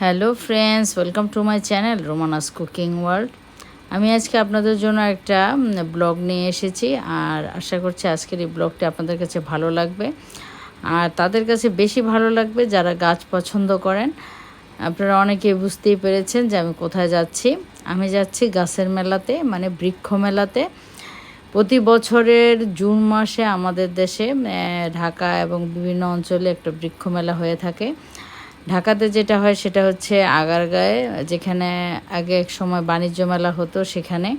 Hello friends, welcome to my channel Romana's cooking world. আমি আজকে আপনাদের জন্য একটা ব্লগ নিয়ে এসেছি আর আশা করছি আজকের এই ব্লগটি আপনাদের কাছে ভালো লাগবে। আর তাদের কাছে বেশি ভালো লাগবে যারা গাছ পছন্দ করেন। আপনারা অনেকে বুঝতেই পেরেছেন যে আমি কোথায় যাচ্ছি। আমি যাচ্ছি গাছের মেলাতে মানে বৃক্ষ মেলাতে। প্রতি বছরের জুন মাসে আমাদের দেশে ঢাকা এবং বিভিন্ন অঞ্চলে একটা বৃক্ষ মেলা হয়ে থাকে। ঢাকাতে যেটা হয় সেটা হচ্ছে আগারগাঁয়ে, যেখানে আগে এক সময় বাণিজ্য মেলা হতো সেখানে।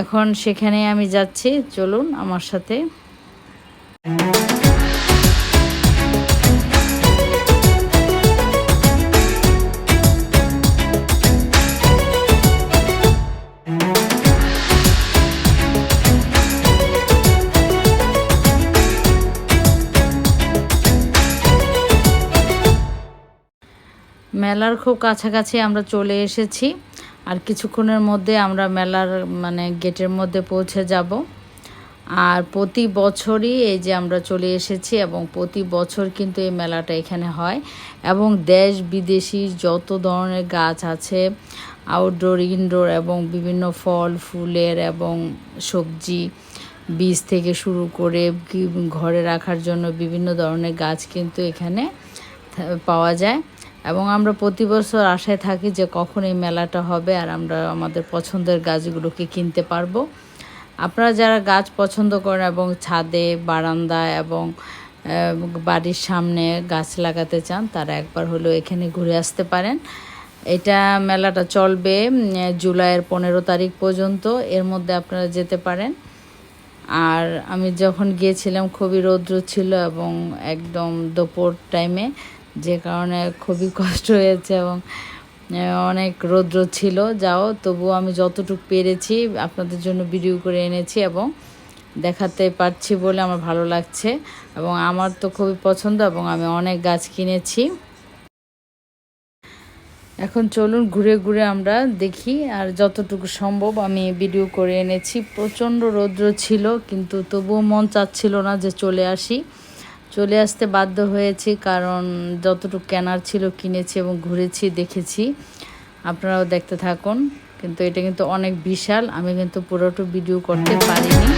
এখন সেখানে আমি যাচ্ছি, চলুন আমার সাথে। মেলার খুব কাছাকাছি আমরা চলে এসেছি আর কিছুক্ষণের মধ্যে আমরা মেলার মানে গেটের মধ্যে পৌঁছে যাব। আর প্রতি বছরই এই যে আমরা চলে এসেছি এবং প্রতি বছর কিন্তু এই মেলাটা এখানে হয় এবং দেশ বিদেশি যত ধরনের গাছ আছে আউটডোর ইনডোর এবং বিভিন্ন ফল, ফুলের এবং সবজি, বীজ থেকে শুরু করে ঘরে রাখার জন্য বিভিন্ন ধরনের গাছ কিন্তু এখানে পাওয়া যায়। এবং আমরা প্রতি বছর আশায় থাকি যে কখন এই মেলাটা হবে আর আমরা আমাদের পছন্দের গাছগুলোকে কিনতে পারব। আপনারা যারা গাছ পছন্দ করেন এবং ছাদে বারান্দা এবং বাড়ির সামনে গাছ লাগাতে চান, তারা একবার হলেও এখানে ঘুরে আসতে পারেন। এটা মেলাটা চলবে জুলাইয়ের পনেরো তারিখ পর্যন্ত। এর মধ্যে আপনারা যেতে পারেন। আর আমি যখন গিয়েছিলাম, খুবই রৌদ্র ছিল এবং একদম দুপুর টাইমে যে কারণে খুবই কষ্ট হয়েছে এবং অনেক রৌদ্র ছিল। যাও, তবুও আমি যতটুকু পেরেছি, আপনাদের জন্য ভিডিও করে এনেছি এবং দেখাতে পারছি বলে আমার ভালো লাগছে এবং আমার তো খুবই পছন্দ এবং আমি অনেক গাছ কিনেছি। এখন চলুন ঘুরে ঘুরে আমরা দেখি আর যতটুকু সম্ভব আমি ভিডিও করে এনেছি। প্রচণ্ড রৌদ্র ছিল, কিন্তু তবুও মন চাচ্ছিল না যে চলে আসি। চলে আসতে বাধ্য হয়েছি, কারণ যতটুকু কেনার ছিল কিনেছি এবং ঘুরেছি, দেখেছি। আপনারাও দেখতে থাকুন, কিন্তু এটা কিন্তু অনেক বিশাল। আমি কিন্তু পুরোটা ভিডিও করতে পারিনি।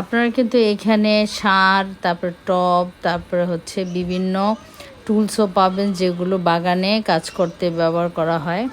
আপনারা কিন্তু এখানে সার, তারপর টপ তারপরে হচ্ছে বিভিন্ন টুলসও পাবেন যেগুলো বাগানে কাজ করতে ব্যবহার করা হয়।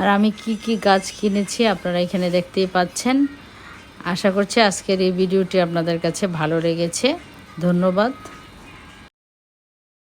আর আমি কি কি গাছ কিনেছি আপনারা এখানে দেখতেই পাচ্ছেন। আশা করছি আজকের এই ভিডিওটি আপনাদের কাছে ভালো লেগেছে। ধন্যবাদ।